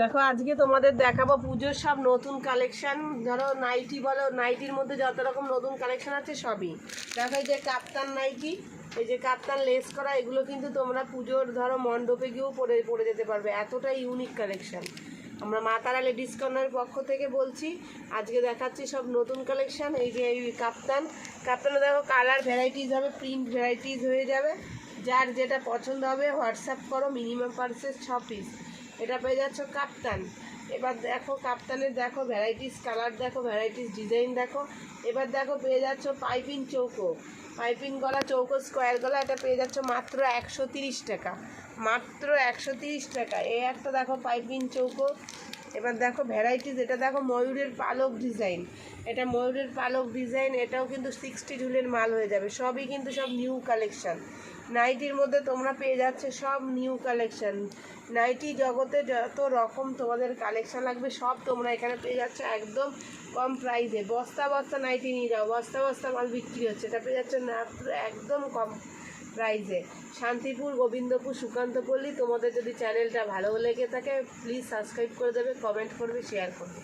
দেখো, আজকে তোমাদের দেখাবো পুজোর সব নতুন কালেকশন ধরো, নাইটি বলো, নাইটির মধ্যে যত রকম নতুন কালেকশন আছে সবই। দেখো, এই যে কাপ্তান নাইটি, এই যে কাপ্তান লেস করা, এগুলো কিন্তু তোমরা পুজোর, ধরো, মণ্ডপে গিয়েও পরে পরে যেতে পারবে। এতটা ইউনিক কালেকশন আমরা মা তারা লেডিস কর্নারের পক্ষ থেকে বলছি, আজকে দেখাচ্ছি সব নতুন কালেকশন এই যে এই কাপ্তান। কাপ্তানে দেখো কালার ভ্যারাইটিস হবে প্রিন্ট ভ্যারাইটিস হয়ে যাবে। যার যেটা পছন্দ হবে, হোয়াটসঅ্যাপ করো মিনিমাম পার্সেস ছ পিস এটা পেয়ে যাচ্ছ কাপ্তান। এবার দেখো কাপ্তানের দেখো ভ্যারাইটিস কালার দেখো ভ্যারাইটিস ডিজাইন দেখো। এবার দেখো পেয়ে যাচ্ছ পাইপিং চৌকো। পাইপিং গলা চৌকো স্কোয়ার গলা, এটা পেয়ে যাচ্ছ মাত্র একশো তিরিশ টাকা। মাত্র একশো তিরিশ টাকা। এই একটা দেখো পাইপিং চৌকো। এবার দেখো ভ্যারাইটিস এটা দেখো ময়ূরের পালক ডিজাইন এটা ময়ূরের পালক ডিজাইন এটাও কিন্তু সিক্সটি ঝুলের মাল হয়ে যাবে। সবই কিন্তু সব নিউ কালেকশন নাইটির মধ্যে তোমরা পেয়ে যাচ্ছে সব নিউ কালেকশন নাইটি জগতে যত রকম তোমাদের কালেকশন লাগবে, সব তোমরা এখানে পেয়ে যাচ্ছ একদম কম প্রাইসে বস্তা বস্তা নাইটি নিয়ে যাও, বস্তা বস্তা মাল বিক্রি হচ্ছে। এটা পেয়ে যাচ্ছে মাত্র একদম কম প্রাইসে শান্তিপুর, গোবিন্দপুর, সুকান্তপল্লী, তোমাদের যদি চ্যানেলটা ভালো লেগে থাকে প্লিজ সাবস্ক্রাইব করে দেবে কমেন্ট করবে শেয়ার করবে।